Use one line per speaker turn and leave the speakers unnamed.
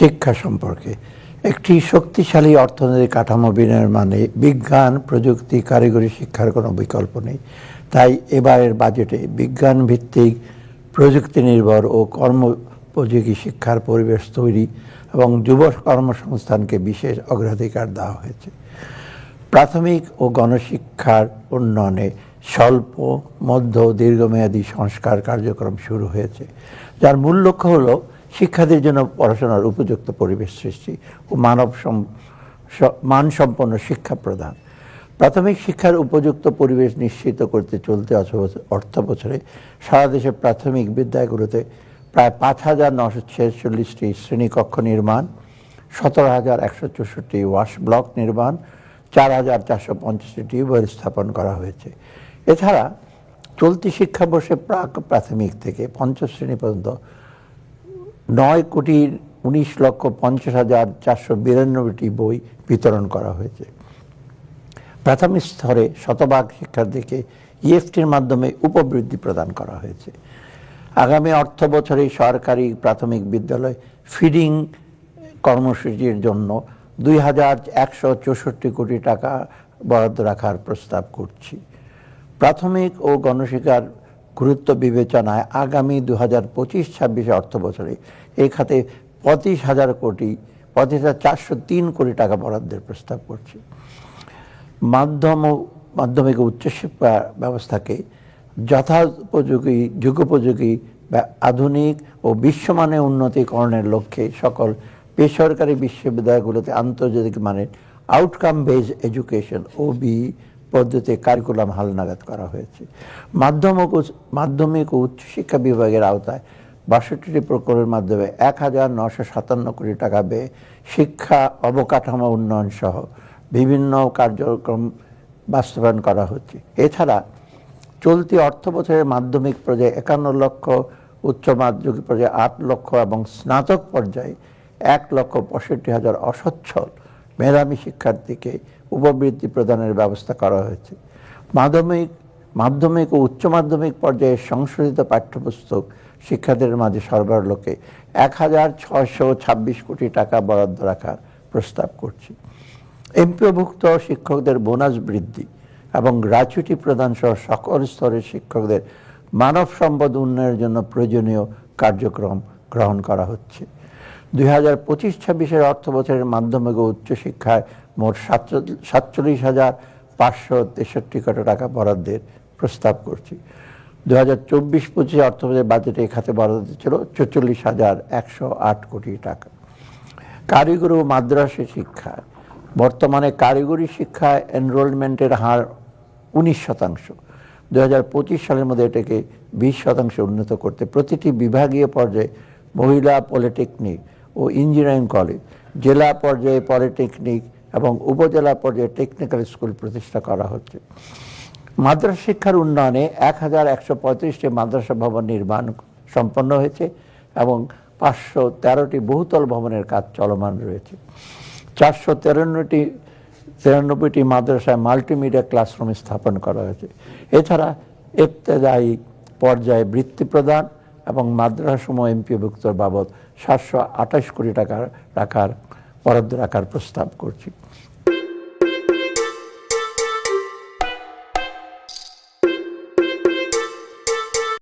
শিক্ষা সম্পর্কে। একটি শক্তিশালী অর্থনৈতিক কাঠামো বিনয়ের মানে বিজ্ঞান, প্রযুক্তি, কারিগরি শিক্ষার কোনো বিকল্প নেই। তাই এবারের বাজেটে বিজ্ঞান ভিত্তিক প্রযুক্তি নির্ভর ও কর্মোপযোগী শিক্ষার পরিবেশ তৈরি এবং যুব কর্মসংস্থানকে বিশেষ অগ্রাধিকার দেওয়া হয়েছে। প্রাথমিক ও গণশিক্ষার উন্নয়নে স্বল্প, মধ্য দীর্ঘমেয়াদী সংস্কার কার্যক্রম শুরু হয়েছে। যার মূল লক্ষ্য হল শিক্ষার্থীর জন্য পড়াশোনার উপযুক্ত পরিবেশ সৃষ্টি ও মানব সম- মানসম্পন্ন শিক্ষা প্রদান। প্রাথমিক শিক্ষার উপযুক্ত পরিবেশ নিশ্চিত করতে চলতে অর্থ বছরে সারা দেশের প্রাথমিক বিদ্যালয়গুলোতে প্রায় পাঁচ হাজার নশো ছেচল্লিশটি শ্রেণীকক্ষ নির্মাণ, সতেরো হাজার একশো চৌষট্টি ওয়াশ ব্লক নির্মাণ, চার হাজার চারশো পঞ্চাশটি টিউবওয়েল স্থাপন করা হয়েছে। এছাড়া চলতি শিক্ষাবর্ষে প্রাক প্রাথমিক থেকে পঞ্চম শ্রেণি পর্যন্ত নয় কোটি উনিশ লক্ষ পঞ্চাশ হাজার চারশো বিরানব্বইটি বই বিতরণ করা হয়েছে। প্রাথমিক স্তরে শতভাগ শিক্ষার্থীকে ইএফটির মাধ্যমে উপবৃদ্ধি প্রদান করা হয়েছে। আগামী অর্থ বছরে সরকারি প্রাথমিক বিদ্যালয় ফিডিং কর্মসূচির জন্য দুই হাজার একশো চৌষট্টি কোটি টাকা বরাদ্দ রাখার প্রস্তাব করছি। প্রাথমিক ও গণশিক্ষার গুরুত্ব বিবেচনায় আগামী দু হাজার পঁচিশ ছাব্বিশে অর্থ বছরে এই খাতে পঁচিশ হাজার কোটি, পঁচিশ হাজার চারশো তিন কোটি টাকা বরাদ্দের প্রস্তাব করছি। মাধ্যম ও মাধ্যমিক ও উচ্চশিক্ষা ব্যবস্থাকে যথোপযোগী, যুগোপযোগী বা আধুনিক ও বিশ্বমানে উন্নতিকরণের লক্ষ্যে সকল বেসরকারি বিশ্ববিদ্যালয়গুলোতে আন্তর্জাতিক মানের আউটকাম বেজ এডুকেশন ওবি পদ্ধতিতে কারিকুলাম হালনাগাদ করা হয়েছে। মাধ্যমিক মাধ্যমিক ও উচ্চশিক্ষা বিভাগের আওতায় বাষট্টিটি প্রকল্পের মাধ্যমে এক হাজার নশো সাতান্ন কোটি টাকা ব্যয়ে শিক্ষা অবকাঠামো উন্নয়ন সহ বিভিন্ন কার্যক্রম বাস্তবায়ন করা হচ্ছে। এছাড়া চলতি অর্থ বছরের মাধ্যমিক পর্যায়ে একান্ন লক্ষ, উচ্চ মাধ্যমিক পর্যায়ে আট লক্ষ এবং স্নাতক পর্যায়ে এক লক্ষ পঁয়ষট্টি হাজার অসচ্ছল মেধাবী শিক্ষার্থীকে উপবৃত্তি প্রদানের ব্যবস্থা করা হয়েছে। মাধ্যমিক মাধ্যমিক ও উচ্চ মাধ্যমিক পর্যায়ে সংশোধিত পাঠ্যপুস্তক শিক্ষার্থীদের মাঝে সরবরাহ লোকে এক হাজার ছশো ছাব্বিশ কোটি টাকা বরাদ্দ রাখার প্রস্তাব করছি। এমপিওভুক্ত শিক্ষকদের বোনাস বৃদ্ধি এবং গ্র্যাচুইটি প্রদান সহ সকল স্তরের শিক্ষকদের মানব সম্পদ উন্নয়নের জন্য প্রয়োজনীয় কার্যক্রম গ্রহণ করা হচ্ছে। দুই হাজার পঁচিশ ছাব্বিশের অর্থ বছরের মাধ্যমিক ও উচ্চশিক্ষায় মোট সাতচল্লিশ হাজার পাঁচশো তেষট্টি কোটি টাকা বরাদ্দের প্রস্তাব করছি। দু হাজার চব্বিশ পঁচিশে অর্থ বছরের বাজেটে খাতে বরাদ্দ ছিল চৌচল্লিশ হাজার একশো আট কোটি টাকা। কারিগরি ও মাদ্রাসা শিক্ষা। বর্তমানে কারিগরি শিক্ষায় এনরোলমেন্টের হার উনিশ শতাংশ। দু সালের মধ্যে এটাকে বিশ শতাংশ উন্নত করতে প্রতিটি বিভাগীয় পর্যায়ে মহিলা পলিটেকনিক ও ইঞ্জিনিয়ারিং কলেজ, জেলা পর্যায়ে পলিটেকনিক এবং উপজেলা পর্যায়ে টেকনিক্যাল স্কুল প্রতিষ্ঠা করা হচ্ছে। মাদ্রাসা শিক্ষার উন্নয়নে এক হাজার একশো পঁয়ত্রিশটি মাদ্রাসা ভবন নির্মাণ সম্পন্ন হয়েছে এবং পাঁচশো তেরোটি বহুতল ভবনের কাজ চলমান রয়েছে। চারশো তেরান্নটি তিরানব্বইটি মাদ্রাসায় মাল্টিমিডিয়া ক্লাসরুম স্থাপন করা হয়েছে। এছাড়া ইবতেদায়ী পর্যায়ে বৃত্তি প্রদান এবং মাদ্রাসমূহ এমপিভুক্ত বাবদ সাতশো আঠাশ কোটি টাকা রাখার বরাদ্দ রাখার প্রস্তাব করছি।